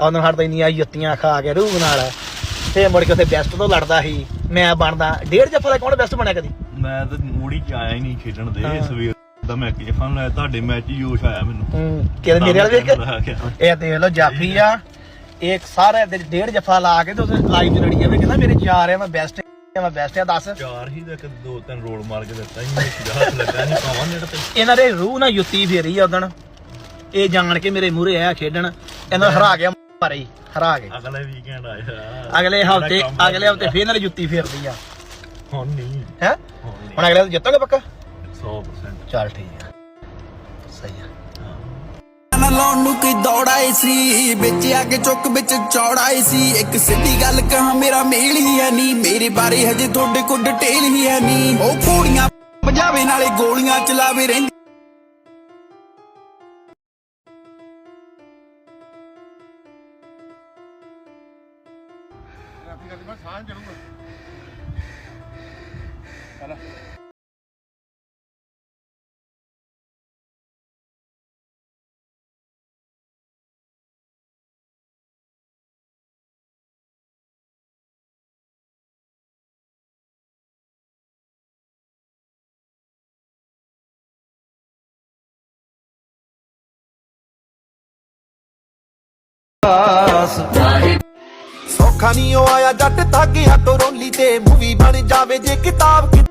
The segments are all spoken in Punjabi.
ਉਹਨੂੰ ਹਟਦਾ ਇੰਨੀਆਂ ਜੁੱਤੀਆਂ ਖਾ ਕੇ ਰੂਹ ਨਾਲ। ਤੇ ਮੁੜ ਕੇ ਉੱਥੇ ਬੈਸਟ ਤੋਂ ਲੜਦਾ ਸੀ। ਮੈਂ ਬਣਦਾ। ਡੇਢ ਜੱਫਾ ਦਾ ਕੌਣ ਬੈਸਟ ਬਣਿਆ ਕਦੀ? ਮੈਂ ਤਾਂ ਮੂੜੀ ਚ ਆਇਆ ਹੀ ਨਹੀਂ ਖੇਡਣ ਦੇ। ਸਵੇਰ ਦਾ ਮੈਚ ਚ ਫਨ ਲਾਇਆ ਤੁਹਾਡੇ ਮੈਚ ਹੀ ਜੋਸ਼ ਆਇਆ ਮੈਨੂੰ। ਕਿਹਦੇ ਮੇਰੇ ਵਾਲ ਵੇਖ ਕੇ। ਇਹ ਦੇਖ ਲਓ ਜਾਫੀ ਆ। ਇੱਕ ਸਾਰੇ ਦੇ ਡੇਢ ਜੱਫਾ ਲਾ ਕੇ ਤੇ ਉਸੇ ਲਾਈਵ ਚ ਲੜੀ ਜਾਵੇ। ਕਹਿੰਦਾ ਮੇਰੇ ਚਾਰ ਆ ਮੈਂ ਬੈਸਟ ਮੈਂ ਬੈਸਟ ਆ ਦੱਸ। ਚਾਰ ਹੀ ਦਾ ਦੋ ਤਿੰਨ ਰੋਲ ਮਾਰ ਕੇ ਦਿੱਤਾ ਹੀ ਹੱਥ ਲੱਗਾ ਨਹੀਂ ਪਾਵਾਂ ਨੇੜ ਤੇ। ਇਹਨਾਂ ਦੇ ਰੂਹ ਨਾਲ ਜੁੱਤੀ ਫੇਰੀ ਆ ਉਦਣ ਇਹ ਜਾਣ ਕੇ ਮੇਰੇ ਮੂਹਰੇ ਆਇਆ ਖੇਡਣ। ਇਹਨਾਂ ਹਰਾ ਗਿਆ ਹੀ, ਹਰਾ ਕੇ। ਅਗਲੇ ਵੀਕਐਂਡ ਆਇਆ ਅਗਲੇ ਹਫ਼ਤੇ ਅਗਲੇ ਹਫ਼ਤੇ ਫੇਰ ਨਾਲ ਜੁੱਤੀ ਫੇਰਦੀ ਆ। ਹੁਣ ਨਹੀਂ। ਹੈ? ਹੁਣ ਅਗਲੇ ਹਫ਼ਤੇ ਜਿੱਤੋਗੇ ਪੱਕਾ? 100% ਚੱਲ ਠੀਕ ਆ। ਸਹੀ ਆ। ਹਾਂ। ਨਾ ਲਾਉਣ ਨੂੰ ਕੋਈ ਦੌੜਾਏ ਸੀ ਵਿੱਚ ਆ ਕੇ ਚੁੱਕ ਵਿੱਚ ਚੌੜਾਏ ਸੀ। ਇੱਕ ਸਿੱਧੀ ਗੱਲ ਕਹਾਂ ਮੇਰਾ ਮੇਲ ਹੀ ਹੈ ਨਹੀਂ। ਮੇਰੇ ਬਾਰੇ ਹਜੇ ਤੁਹਾਡੇ ਕੋਲ ਡਿਟੇਲ ਹੀ ਹੈ ਨਹੀਂ। ਉਹ ਕੁੜੀਆਂ ਪੰਜਾਬੇ ਨਾਲੇ ਗੋਲੀਆਂ ਚਲਾਵੇ ਰਹਿੰਦੀ ਸੌਖਾ ਨਹੀਂ ਉਹ ਆਇਆ ਜੱਟ ਥਾਗਿਆ ਤੋਂ ਰੋਲੀ ਤੇ ਮੂਵੀ ਬਣ ਜਾਵੇ ਜੇ ਕਿਤਾਬ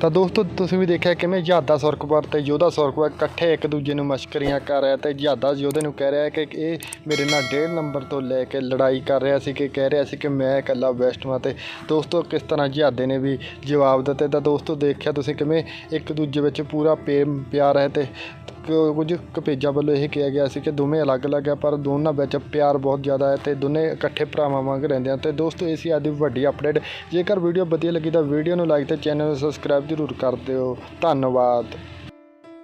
ਤਾਂ ਦੋਸਤੋ, ਤੁਸੀਂ ਵੀ ਦੇਖਿਆ ਕਿਵੇਂ ਜਹਾਦਾ ਸੁਰਖਪੁਰ ਤੇ ਯੋਧਾ ਸੁਰਖਪੁਰ ਇਕੱਠੇ ਇੱਕ ਦੂਜੇ ਨੂੰ ਮਸ਼ਕਰੀਆਂ ਕਰ ਰਿਹਾ ਤੇ ਜਹਾਦਾ ਯੋਧੇ ਨੂੰ ਕਹਿ ਰਿਹਾ ਕਿ ਇਹ ਮੇਰੇ ਨਾਲ ਡੇਢ ਨੰਬਰ ਤੋਂ ਲੈ ਕੇ ਲੜਾਈ ਕਰ ਰਿਹਾ ਸੀ ਕਿ ਕਹਿ ਰਿਹਾ ਸੀ ਕਿ ਮੈਂ ਇਕੱਲਾ ਬੈਸਟ ਹਾਂ ਤੇ ਦੋਸਤੋ, ਕਿਸ ਤਰ੍ਹਾਂ ਜਹਾਦੇ ਨੇ ਵੀ ਜਵਾਬ ਦਿੱਤੇ। ਤਾਂ ਦੋਸਤੋ, ਦੇਖਿਆ ਤੁਸੀਂ ਕਿਵੇਂ ਇੱਕ ਦੂਜੇ ਵਿੱਚ ਪੂਰਾ ਪ੍ਰੇਮ ਪਿਆਰ ਹੈ ਤੇ ਕੁਝ ਕਪੇਜਾਂ ਵੱਲੋਂ ਇਹ ਕਿਹਾ ਗਿਆ ਸੀ ਕਿ ਦੋਵੇਂ ਅਲੱਗ-ਅਲੱਗ ਹੈ ਪਰ ਦੋਨਾਂ ਵਿੱਚ ਪਿਆਰ ਬਹੁਤ ਜ਼ਿਆਦਾ ਹੈ ਤੇ ਦੋਨੇ ਇਕੱਠੇ ਭਰਾਵਾਂ ਵਾਂਗ ਰਹਿੰਦੇ ਹਨ ਤੇ ਦੋਸਤੋ, ਇਹ ਸੀ ਅੱਜ ਦੀ ਵੱਡੀ ਅਪਡੇਟ ਜੇਕਰ ਵੀਡੀਓ ਵਧੀਆ ਲੱਗੀ ਤਾਂ ਵੀਡੀਓ ਨੂੰ ਲਾਈਕ ਤੇ ਚੈਨਲ ਨੂੰ ਸਬਸਕ੍ਰਾਈਬ ਜ਼ਰੂਰ ਕਰ ਦਿਓ। ਧੰਨਵਾਦ।